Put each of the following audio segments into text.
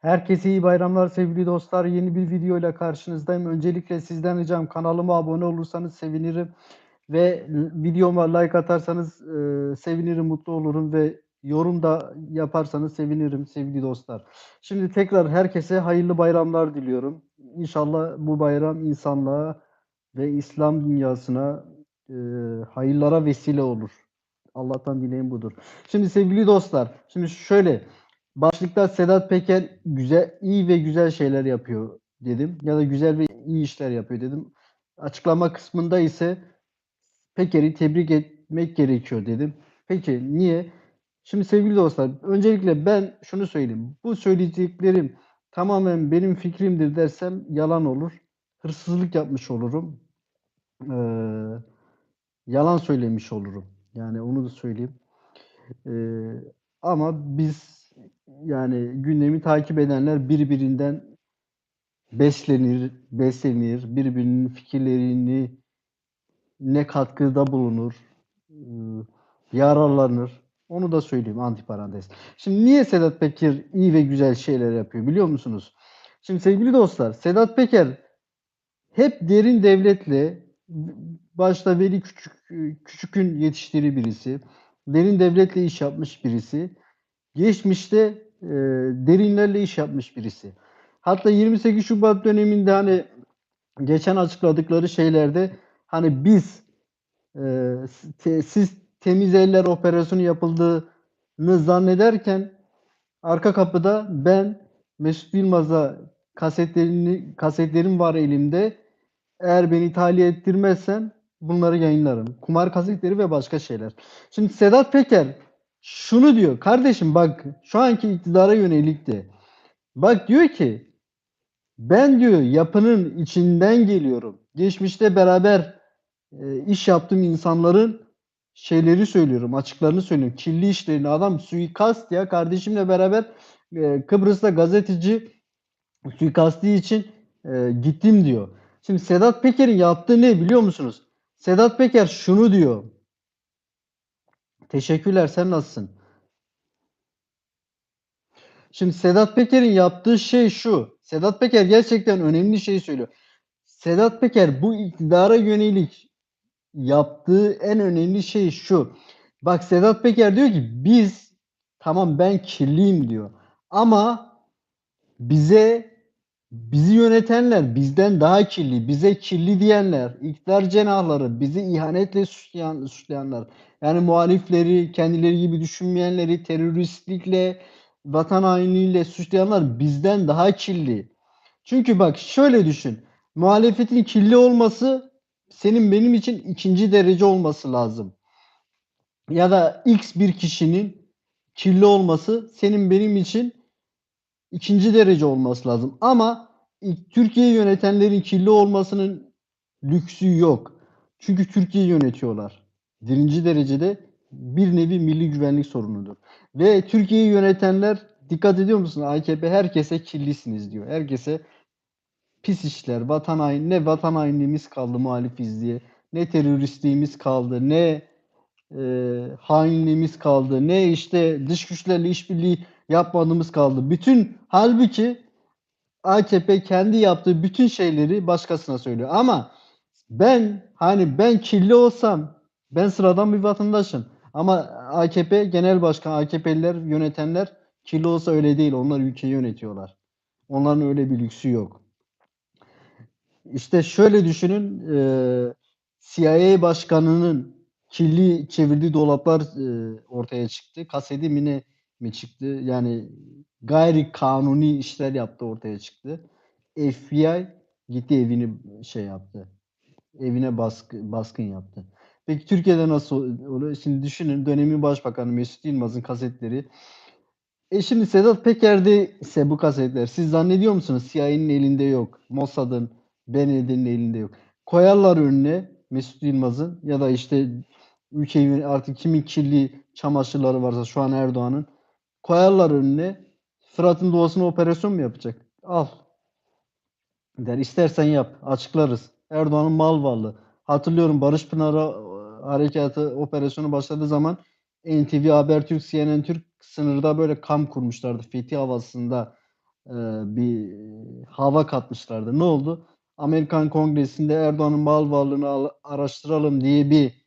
Herkese iyi bayramlar sevgili dostlar. Yeni bir video ile karşınızdayım. Öncelikle sizden ricam kanalıma abone olursanız sevinirim ve videoma like atarsanız e, sevinirim, mutlu olurum ve yorum da yaparsanız sevinirim sevgili dostlar. Şimdi tekrar herkese hayırlı bayramlar diliyorum. İnşallah bu bayram insanlığa ve İslam dünyasına e, hayırlara vesile olur. Allah'tan dileğim budur. Şimdi sevgili dostlar, şimdi şöyle başlıkta Sedat Peker güzel, iyi ve güzel şeyler yapıyor dedim. Ya da güzel ve iyi işler yapıyor dedim. Açıklama kısmında ise Peker'i tebrik etmek gerekiyor dedim. Peki niye? Şimdi sevgili dostlar, öncelikle ben şunu söyleyeyim. Bu söyleyeceklerim tamamen benim fikrimdir dersem yalan olur. Hırsızlık yapmış olurum. Ee, yalan söylemiş olurum. Yani onu da söyleyeyim. Ee, ama biz yani gündemi takip edenler birbirinden beslenir, beslenir, birbirinin fikirlerini ne katkıda bulunur, ıı, yararlanır. Onu da söyleyeyim antiparantez. Şimdi niye Sedat Peker iyi ve güzel şeyler yapıyor biliyor musunuz? Şimdi sevgili dostlar, Sedat Peker hep derin devletle başta Veli Küçük Küçük'ün yetiştiği birisi, derin devletle iş yapmış birisi. Geçmişte e, derinlerle iş yapmış birisi. Hatta 28 Şubat döneminde hani geçen açıkladıkları şeylerde hani biz e, te, siz temiz eller operasyonu yapıldığını zannederken arka kapıda ben Mesut Yılmaz'a kasetlerini kasetlerim var elimde. Eğer beni tahliye ettirmezsen bunları yayınlarım. Kumar kasetleri ve başka şeyler. Şimdi Sedat Peker şunu diyor. Kardeşim bak şu anki iktidara yönelik de. Bak diyor ki ben diyor yapının içinden geliyorum. Geçmişte beraber e, iş yaptığım insanların şeyleri söylüyorum, açıklarını söylüyorum. Kirli işlerini adam suikast ya kardeşimle beraber e, Kıbrıs'ta gazeteci suikastı için e, gittim diyor. Şimdi Sedat Peker'in yaptığı ne biliyor musunuz? Sedat Peker şunu diyor. Teşekkürler. Sen nasılsın? Şimdi Sedat Peker'in yaptığı şey şu. Sedat Peker gerçekten önemli şey söylüyor. Sedat Peker bu iktidara yönelik yaptığı en önemli şey şu. Bak Sedat Peker diyor ki biz tamam ben kirliyim diyor. Ama bize bizi yönetenler bizden daha kirli, bize kirli diyenler, iktidar cenahları, bizi ihanetle suçlayan, suçlayanlar, yani muhalifleri, kendileri gibi düşünmeyenleri teröristlikle, vatan hainliğiyle suçlayanlar bizden daha kirli. Çünkü bak şöyle düşün. Muhalefetin kirli olması senin benim için ikinci derece olması lazım. Ya da X bir kişinin kirli olması senin benim için ikinci derece olması lazım. Ama Türkiye'yi yönetenlerin kirli olmasının lüksü yok. Çünkü Türkiye'yi yönetiyorlar. Birinci derecede bir nevi milli güvenlik sorunudur. Ve Türkiye'yi yönetenler dikkat ediyor musun? AKP herkese kirlisiniz diyor. Herkese pis işler, vatan hain, ne vatan hainliğimiz kaldı muhalifiz diye, ne teröristliğimiz kaldı, ne e, hainliğimiz kaldı, ne işte dış güçlerle işbirliği yapmadığımız kaldı. Bütün halbuki AKP kendi yaptığı bütün şeyleri başkasına söylüyor. Ama ben hani ben kirli olsam ben sıradan bir vatandaşım. Ama AKP genel başkan, AKP'liler, yönetenler kirli olsa öyle değil. Onlar ülkeyi yönetiyorlar. Onların öyle bir lüksü yok. İşte şöyle düşünün e, CIA başkanının kirli çevirdiği dolaplar e, ortaya çıktı. Kaseti mi ne mi çıktı? Yani gayri kanuni işler yaptı ortaya çıktı. FBI gitti evini şey yaptı. Evine baskı, baskın yaptı. Peki Türkiye'de nasıl oluyor? Şimdi düşünün dönemin başbakanı Mesut Yılmaz'ın kasetleri. E şimdi Sedat Peker'de ise bu kasetler. Siz zannediyor musunuz CIA'nin elinde yok. Mossad'ın, BND'nin elinde yok. Koyarlar önüne Mesut Yılmaz'ın ya da işte ülkeyi artık kimin kirli çamaşırları varsa şu an Erdoğan'ın koyarlar önüne. Fırat'ın doğasına operasyon mu yapacak? Al. Der istersen yap. Açıklarız. Erdoğan'ın mal varlığı. Hatırlıyorum Barış Pınar'a harekatı operasyonu başladığı zaman NTV, Habertürk, CNN Türk sınırda böyle kamp kurmuşlardı. Fethi havasında e, bir hava katmışlardı. Ne oldu? Amerikan Kongresi'nde Erdoğan'ın mal varlığını al- araştıralım diye bir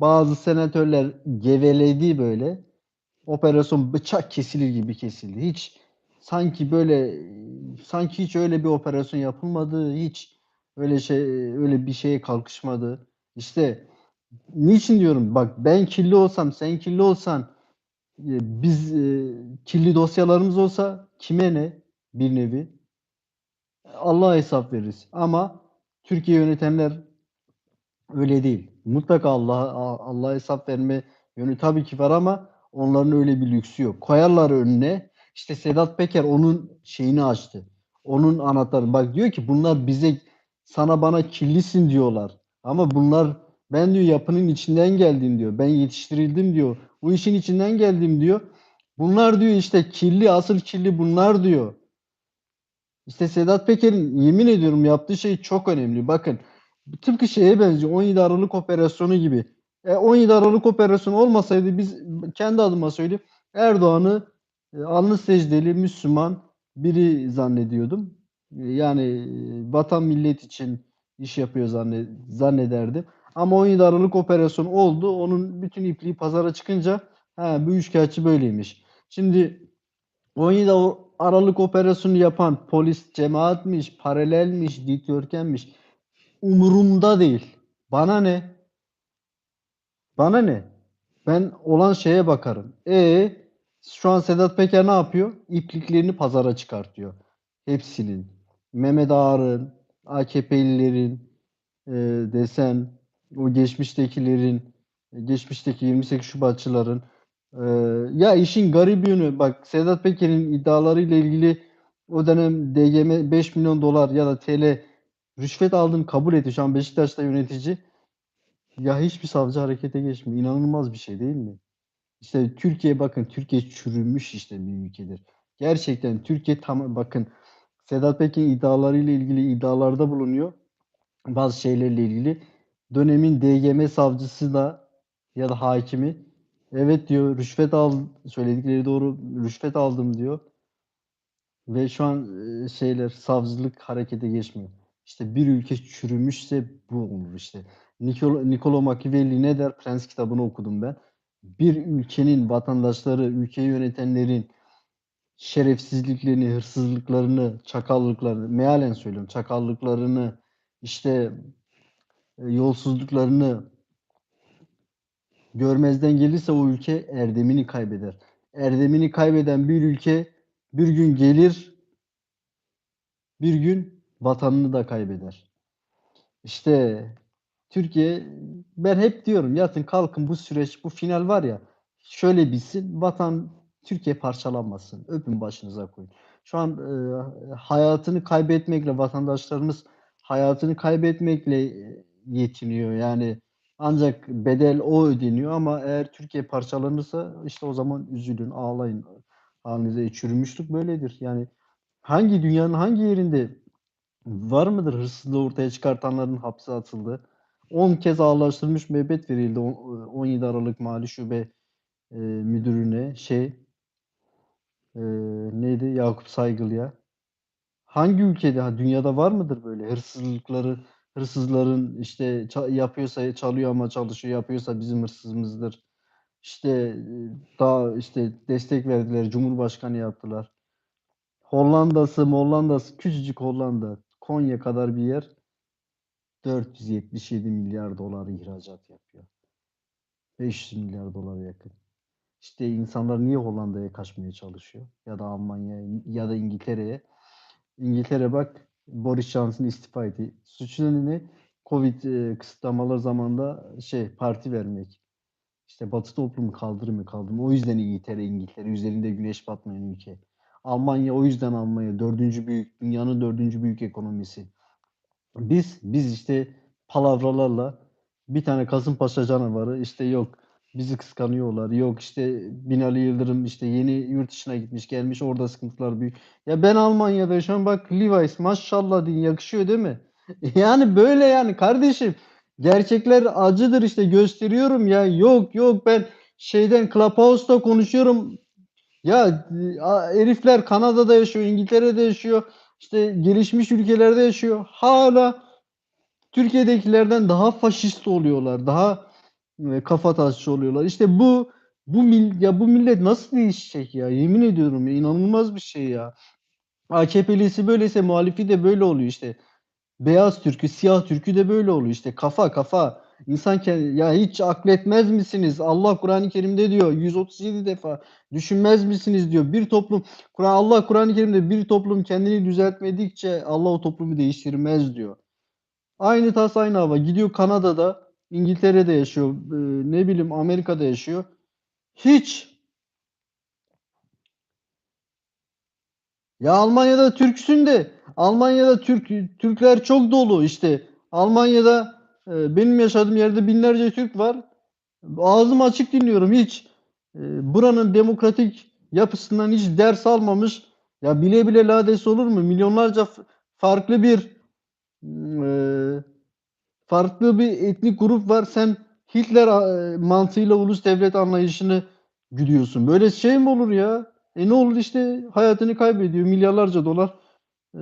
bazı senatörler geveledi böyle. Operasyon bıçak kesilir gibi kesildi. Hiç sanki böyle sanki hiç öyle bir operasyon yapılmadı. Hiç öyle şey öyle bir şeye kalkışmadı. İşte niçin diyorum bak ben kirli olsam sen kirli olsan e, biz e, kirli dosyalarımız olsa kime ne bir nevi Allah'a hesap veririz. Ama Türkiye yönetenler öyle değil. Mutlaka Allah'a Allah'a hesap verme yönü tabii ki var ama onların öyle bir lüksü yok. Koyarlar önüne. İşte Sedat Peker onun şeyini açtı. Onun anahtarı. Bak diyor ki bunlar bize sana bana kirlisin diyorlar. Ama bunlar ben diyor yapının içinden geldim diyor. Ben yetiştirildim diyor. Bu işin içinden geldim diyor. Bunlar diyor işte kirli asıl kirli bunlar diyor. İşte Sedat Peker'in yemin ediyorum yaptığı şey çok önemli. Bakın tıpkı şeye benziyor. 17 Aralık operasyonu gibi. E, 17 Aralık operasyonu olmasaydı biz kendi adıma söyleyeyim Erdoğan'ı e, alnı secdeli Müslüman biri zannediyordum. E, yani e, vatan millet için iş yapıyor zanne, zannederdim. Ama 17 Aralık operasyonu oldu. Onun bütün ipliği pazara çıkınca ha, bu üçkağıtçı böyleymiş. Şimdi 17 Aralık operasyonu yapan polis cemaatmiş, paralelmiş, dikdörtgenmiş. Umurumda değil. Bana ne? Bana ne? Ben olan şeye bakarım. E şu an Sedat Peker ne yapıyor? İpliklerini pazara çıkartıyor. Hepsinin. Mehmet Ağar'ın, AKP'lilerin e, desen, o geçmiştekilerin, geçmişteki 28 Şubatçıların ee, ya işin garip yönü bak Sedat Peker'in iddialarıyla ilgili o dönem DGM 5 milyon dolar ya da TL rüşvet aldığını kabul etti. Şu an Beşiktaş'ta yönetici. Ya hiçbir savcı harekete geçmiyor. İnanılmaz bir şey değil mi? İşte Türkiye bakın Türkiye çürümüş işte bir ülkedir. Gerçekten Türkiye tam bakın Sedat Peker'in iddialarıyla ilgili iddialarda bulunuyor. Bazı şeylerle ilgili. Dönemin DGM savcısı da ya da hakimi Evet diyor rüşvet al söyledikleri doğru rüşvet aldım diyor. Ve şu an e, şeyler savcılık harekete geçmiyor. İşte bir ülke çürümüşse bu olur işte. Niccolo, Niccolo Machiavelli ne der? Prens kitabını okudum ben. Bir ülkenin vatandaşları, ülkeyi yönetenlerin şerefsizliklerini, hırsızlıklarını, çakallıklarını, mealen söylüyorum, çakallıklarını, işte e, yolsuzluklarını görmezden gelirse o ülke erdemini kaybeder. Erdemini kaybeden bir ülke bir gün gelir bir gün vatanını da kaybeder. İşte Türkiye ben hep diyorum yatın kalkın bu süreç bu final var ya şöyle bilsin vatan Türkiye parçalanmasın. Öpün başınıza koyun. Şu an e, hayatını kaybetmekle vatandaşlarımız hayatını kaybetmekle yetiniyor. Yani ancak bedel o ödeniyor ama eğer Türkiye parçalanırsa işte o zaman üzülün, ağlayın. Halinize çürümüşlük böyledir. Yani hangi dünyanın hangi yerinde var mıdır hırsızlığı ortaya çıkartanların hapse atıldı? 10 kez ağırlaştırılmış müebbet verildi 17 Aralık Mali Şube e, müdürüne şey e, neydi Yakup Saygılı'ya. Hangi ülkede ha, dünyada var mıdır böyle hırsızlıkları hırsızların işte yapıyorsa çalıyor ama çalışıyor yapıyorsa bizim hırsızımızdır. İşte daha işte destek verdiler. Cumhurbaşkanı yaptılar. Hollanda'sı, Hollanda'sı küçücük Hollanda. Konya kadar bir yer 477 milyar dolar ihracat yapıyor. 500 milyar dolara yakın. İşte insanlar niye Hollanda'ya kaçmaya çalışıyor? Ya da Almanya'ya ya da İngiltere'ye. İngiltere bak Boris Johnson istifa etti. Suçlu ne? Covid e, kısıtlamaları zamanında şey parti vermek. İşte Batı toplumu kaldırımı kaldırımı. O yüzden İngiltere İngiltere üzerinde güneş batmayan ülke. Almanya o yüzden Almanya dördüncü büyük dünyanın dördüncü büyük ekonomisi. Biz biz işte palavralarla bir tane Kasımpaşa canavarı işte yok bizi kıskanıyorlar. Yok işte Binali Yıldırım işte yeni yurt dışına gitmiş gelmiş orada sıkıntılar büyük. Ya ben Almanya'da yaşıyorum bak Levi's maşallah din yakışıyor değil mi? Yani böyle yani kardeşim gerçekler acıdır işte gösteriyorum ya yok yok ben şeyden Clubhouse'da konuşuyorum Ya herifler Kanada'da yaşıyor, İngiltere'de yaşıyor, işte gelişmiş ülkelerde yaşıyor. Hala Türkiye'dekilerden daha faşist oluyorlar, daha e, kafatasçı oluyorlar. İşte bu bu mil, ya bu millet nasıl değişecek ya? Yemin ediyorum ya inanılmaz bir şey ya. AKP'lisi böyleyse muhalifi de böyle oluyor işte. Beyaz Türk'ü, siyah Türk'ü de böyle oluyor işte. Kafa kafa. İnsan kendi, ya hiç akletmez misiniz? Allah Kur'an-ı Kerim'de diyor 137 defa. Düşünmez misiniz diyor. Bir toplum Kur'an Allah Kur'an-ı Kerim'de bir toplum kendini düzeltmedikçe Allah o toplumu değiştirmez diyor. Aynı tas aynı hava. Gidiyor Kanada'da, İngiltere'de yaşıyor, ne bileyim Amerika'da yaşıyor. Hiç Ya Almanya'da Türksün de Almanya'da Türk Türkler çok dolu işte. Almanya'da benim yaşadığım yerde binlerce Türk var. Ağzım açık dinliyorum hiç. e, buranın demokratik yapısından hiç ders almamış. Ya bile bile lades olur mu? Milyonlarca farklı bir e, farklı bir etnik grup var. Sen Hitler mantığıyla ulus devlet anlayışını güdüyorsun. Böyle şey mi olur ya? E ne olur işte hayatını kaybediyor. Milyarlarca dolar e,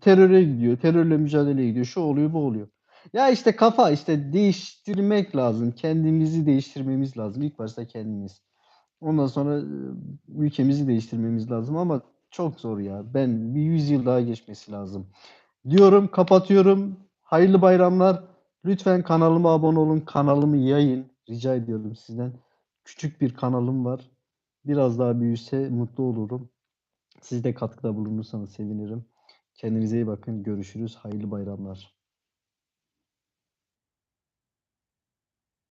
teröre gidiyor. Terörle mücadeleye gidiyor. Şu oluyor bu oluyor. Ya işte kafa işte değiştirmek lazım. Kendimizi değiştirmemiz lazım. İlk başta kendimiz. Ondan sonra ülkemizi değiştirmemiz lazım ama çok zor ya. Ben bir 100 yıl daha geçmesi lazım. Diyorum, kapatıyorum. Hayırlı bayramlar. Lütfen kanalıma abone olun. Kanalımı yayın. Rica ediyorum sizden. Küçük bir kanalım var. Biraz daha büyüse mutlu olurum. Siz de katkıda bulunursanız sevinirim. Kendinize iyi bakın. Görüşürüz. Hayırlı bayramlar.